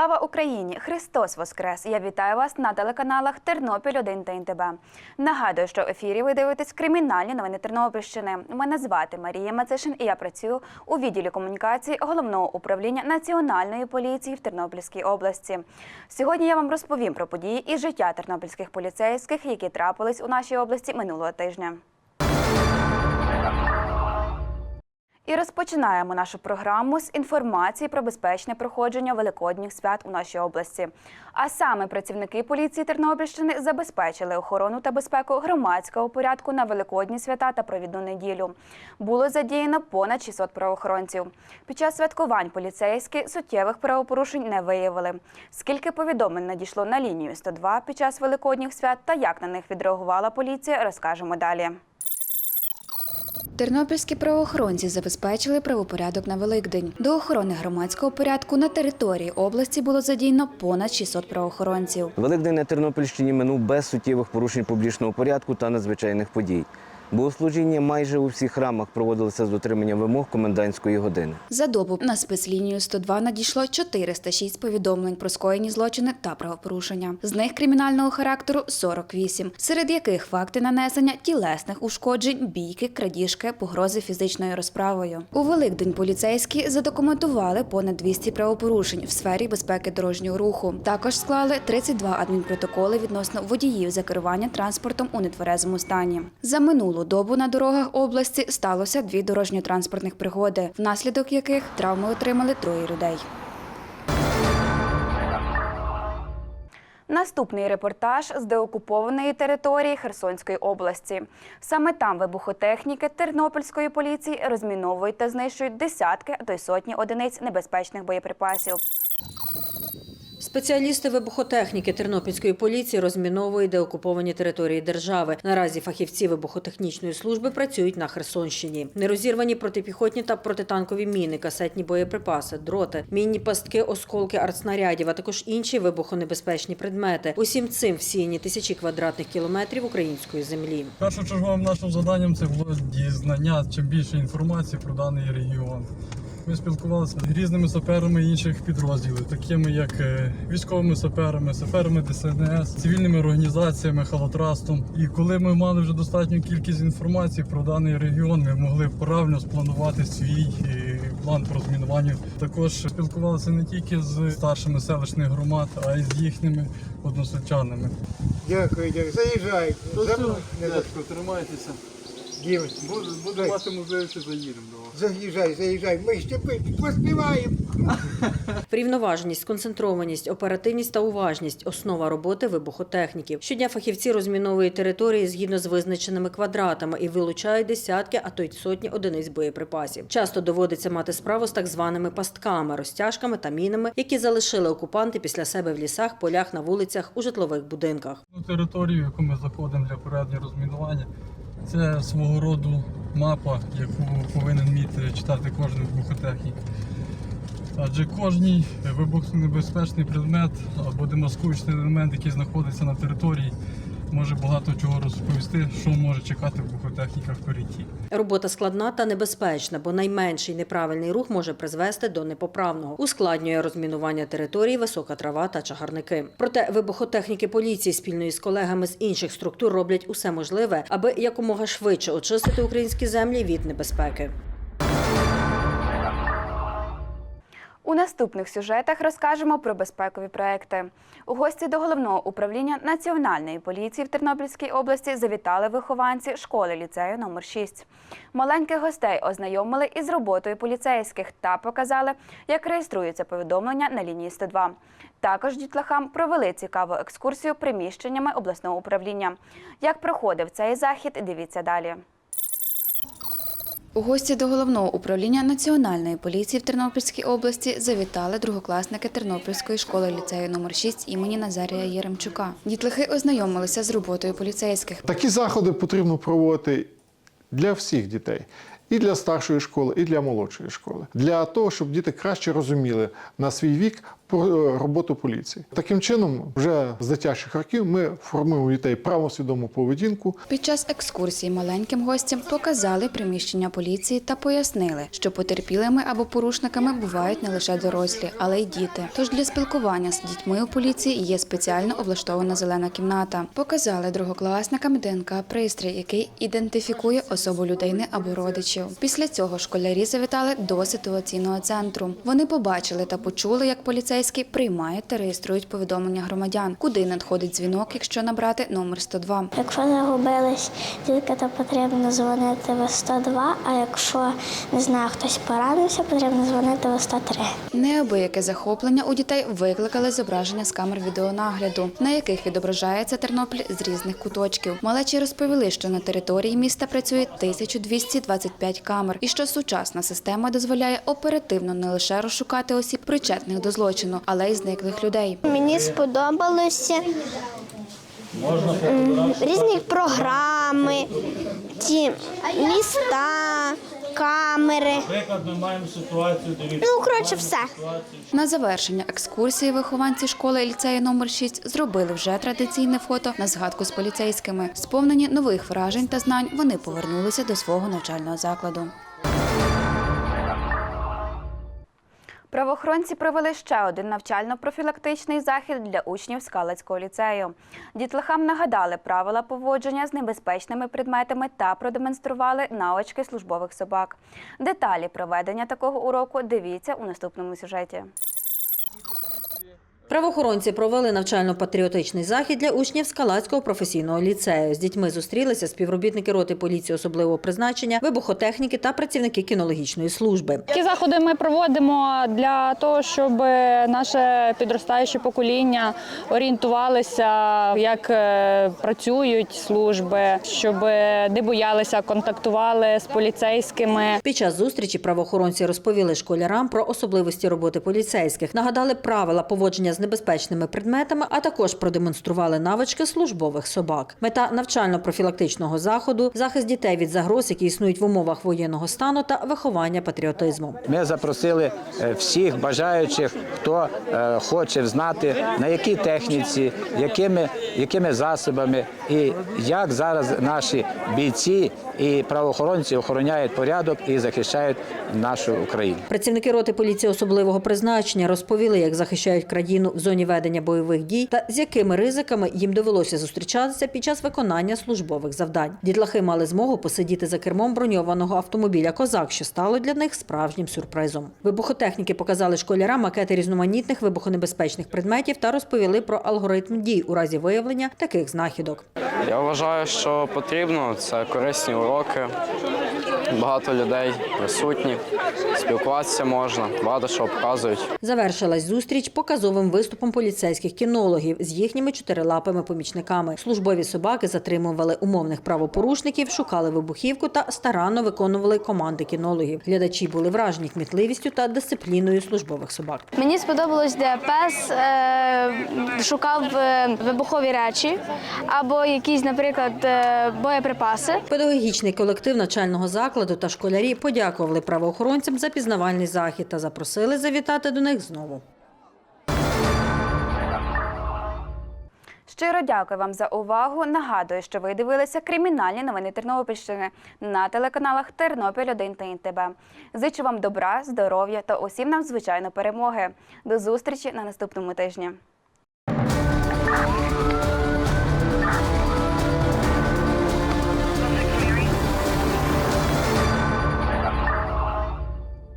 Слава Україні! Христос Воскрес! Я вітаю вас на телеканалах Тернопіль 1 та НТБ. Нагадую, що в ефірі ви дивитесь кримінальні новини Тернопільщини. Мене звати Марія Мацишин і я працюю у відділі комунікації головного управління Національної поліції в Тернопільській області. Сьогодні я вам розповім про події і життя тернопільських поліцейських, які трапились у нашій області минулого тижня. І розпочинаємо нашу програму з інформації про безпечне проходження великодніх свят у нашій області. А саме працівники поліції Тернопільщини забезпечили охорону та безпеку громадського порядку на великодні свята та провідну неділю. Було задіяно понад 600 правоохоронців. Під час святкувань поліцейські суттєвих правопорушень не виявили. Скільки повідомлень надійшло на лінію 102 під час великодніх свят та як на них відреагувала поліція, розкажемо далі. Тернопільські правоохоронці забезпечили правопорядок на Великдень. До охорони громадського порядку на території області було задіяно понад 600 правоохоронців. Великдень на Тернопільщині минув без суттєвих порушень публічного порядку та надзвичайних подій. Богослужіння майже у всіх храмах проводилися з дотриманням вимог комендантської години. За добу на спецлінію 102 надійшло 406 повідомлень про скоєні злочини та правопорушення. З них кримінального характеру 48, серед яких факти нанесення тілесних ушкоджень, бійки, крадіжки, погрози фізичною розправою. У Великдень поліцейські задокументували понад 200 правопорушень в сфері безпеки дорожнього руху. Також склали 32 адмінпротоколи відносно водіїв за керування транспортом у нетверезому стані. За минулу добу на дорогах області сталося дві дорожньо-транспортних пригоди, внаслідок яких травми отримали троє людей. Наступний репортаж з деокупованої території Херсонської області. Саме там вибухотехніки Тернопільської поліції розміновують та знищують десятки, а то й сотні одиниць небезпечних боєприпасів. Спеціалісти вибухотехніки Тернопільської поліції розміновують деокуповані території держави. Наразі фахівці вибухотехнічної служби працюють на Херсонщині. Нерозірвані протипіхотні та протитанкові міни, касетні боєприпаси, дроти, мінні пастки, осколки артснарядів, а також інші вибухонебезпечні предмети. Усім цим всіяні тисячі квадратних кілометрів української землі. Першочерговим нашим завданням це було дізнання чим більше інформації про даний регіон. Ми спілкувалися з різними саперами інших підрозділів, такими як е, військовими саперами, саперами ДСНС, цивільними організаціями, халатрастом. І коли ми мали вже достатню кількість інформації про даний регіон, ми могли правильно спланувати свій е, план по розмінуванню. Також спілкувалися не тільки з старшими селищних громад, а й з їхніми односельчанами. Дякую, дякую. Заїжджай. За мною не за- тримайтеся. Буду мати можливість заїдемо. Заїжджай, заїжджай. Ми ще пи- поспіваємо. Врівноваженість, сконцентрованість, оперативність та уважність основа роботи вибухотехніків. Щодня фахівці розміновують території згідно з визначеними квадратами і вилучають десятки, а то й сотні одиниць боєприпасів. Часто доводиться мати справу з так званими пастками, розтяжками та мінами, які залишили окупанти після себе в лісах, полях, на вулицях, у житлових будинках. Ну, територію, яку ми заходимо для проведення розмінування, це свого роду мапа, яку повинен вміти читати кожен вибухотехнік. Адже кожній вибухонебезпечний предмет або демаскуючий елемент, який знаходиться на території, може багато чого розповісти, що може чекати вибухотехніка впереді. Робота складна та небезпечна, бо найменший неправильний рух може призвести до непоправного. Ускладнює розмінування території, висока трава та чагарники. Проте вибухотехніки поліції спільно з колегами з інших структур роблять усе можливе, аби якомога швидше очистити українські землі від небезпеки. У наступних сюжетах розкажемо про безпекові проекти. У гості до головного управління Національної поліції в Тернопільській області завітали вихованці школи ліцею номер 6 Маленьких гостей ознайомили із роботою поліцейських та показали, як реєструються повідомлення на лінії 102. Також дітлахам провели цікаву екскурсію приміщеннями обласного управління. Як проходив цей захід, дивіться далі. У гості до головного управління Національної поліції в Тернопільській області завітали другокласники Тернопільської школи ліцею номер 6 імені Назарія Єремчука. Дітлахи ознайомилися з роботою поліцейських. Такі заходи потрібно проводити для всіх дітей. І для старшої школи, і для молодшої школи, для того, щоб діти краще розуміли на свій вік про роботу поліції. Таким чином, вже з дитячих років ми формуємо дітей правосвідому поведінку, Під час екскурсії маленьким гостям показали приміщення поліції та пояснили, що потерпілими або порушниками бувають не лише дорослі, але й діти. Тож для спілкування з дітьми у поліції є спеціально облаштована зелена кімната. Показали другокласникам ДНК пристрій, який ідентифікує особу людини або родичів. Після цього школярі завітали до ситуаційного центру. Вони побачили та почули, як поліцейські приймають та реєструють повідомлення громадян, куди надходить дзвінок, якщо набрати номер 102. Якщо загубились дітки, то потрібно дзвонити в 102, а якщо не знаю, хтось поранився, потрібно дзвонити в 103. Неабияке захоплення у дітей викликали зображення з камер відеонагляду, на яких відображається Тернопіль з різних куточків. Малечі розповіли, що на території міста працює 1225 камер, і що сучасна система дозволяє оперативно не лише розшукати осіб причетних до злочину, але й зниклих людей. Мені сподобалося різні програми, ті міста, камери. Наприклад, ми маємо ситуацію, дивіться. Ну, коротше, все. На завершення екскурсії вихованці школи ліцею номер 6 зробили вже традиційне фото на згадку з поліцейськими. Сповнені нових вражень та знань, вони повернулися до свого навчального закладу. Правоохоронці провели ще один навчально-профілактичний захід для учнів Скалацького ліцею. Дітлахам нагадали правила поводження з небезпечними предметами та продемонстрували навички службових собак. Деталі проведення такого уроку дивіться у наступному сюжеті. Правоохоронці провели навчально-патріотичний захід для учнів Скалацького професійного ліцею. З дітьми зустрілися співробітники роти поліції особливого призначення, вибухотехніки та працівники кінологічної служби. Такі заходи ми проводимо для того, щоб наше підростаюче покоління орієнтувалися, як е, працюють служби, щоб не боялися, контактували з поліцейськими. Під час зустрічі правоохоронці розповіли школярам про особливості роботи поліцейських, нагадали правила поводження з небезпечними предметами, а також продемонстрували навички службових собак. Мета навчально-профілактичного заходу захист дітей від загроз, які існують в умовах воєнного стану, та виховання патріотизму. Ми запросили е, всіх бажаючих, хто е, хоче знати, на якій техніці, якими, якими засобами і як зараз наші бійці і правоохоронці охороняють порядок і захищають нашу Україну. Працівники роти поліції особливого призначення розповіли, як захищають країну в зоні ведення бойових дій та з якими ризиками їм довелося зустрічатися під час виконання службових завдань. Дітлахи мали змогу посидіти за кермом броньованого автомобіля Козак, що стало для них справжнім сюрпризом. Вибухотехніки показали школярам макети різноманітних вибухонебезпечних предметів та розповіли про алгоритм дій у разі виявлення таких знахідок. Я вважаю, що потрібно. Це корисні уроки. Багато людей присутні, спілкуватися можна, багато що показують. Завершилась зустріч показовим виступом поліцейських кінологів з їхніми чотирилапими помічниками. Службові собаки затримували умовних правопорушників, шукали вибухівку та старанно виконували команди кінологів. Глядачі були вражені кмітливістю та дисципліною службових собак. Мені сподобалось, де пес е, шукав е, вибухові речі або якісь, наприклад, е, боєприпаси. Педагогічний колектив навчального закладу та школярі подякували правоохоронцям за пізнавальний захід та запросили завітати до них знову. Щиро дякую вам за увагу. Нагадую, що ви дивилися кримінальні новини Тернопільщини на телеканалах Тернопіль 1 та НТБ. Зичу вам добра, здоров'я та усім нам звичайно перемоги. До зустрічі на наступному тижні.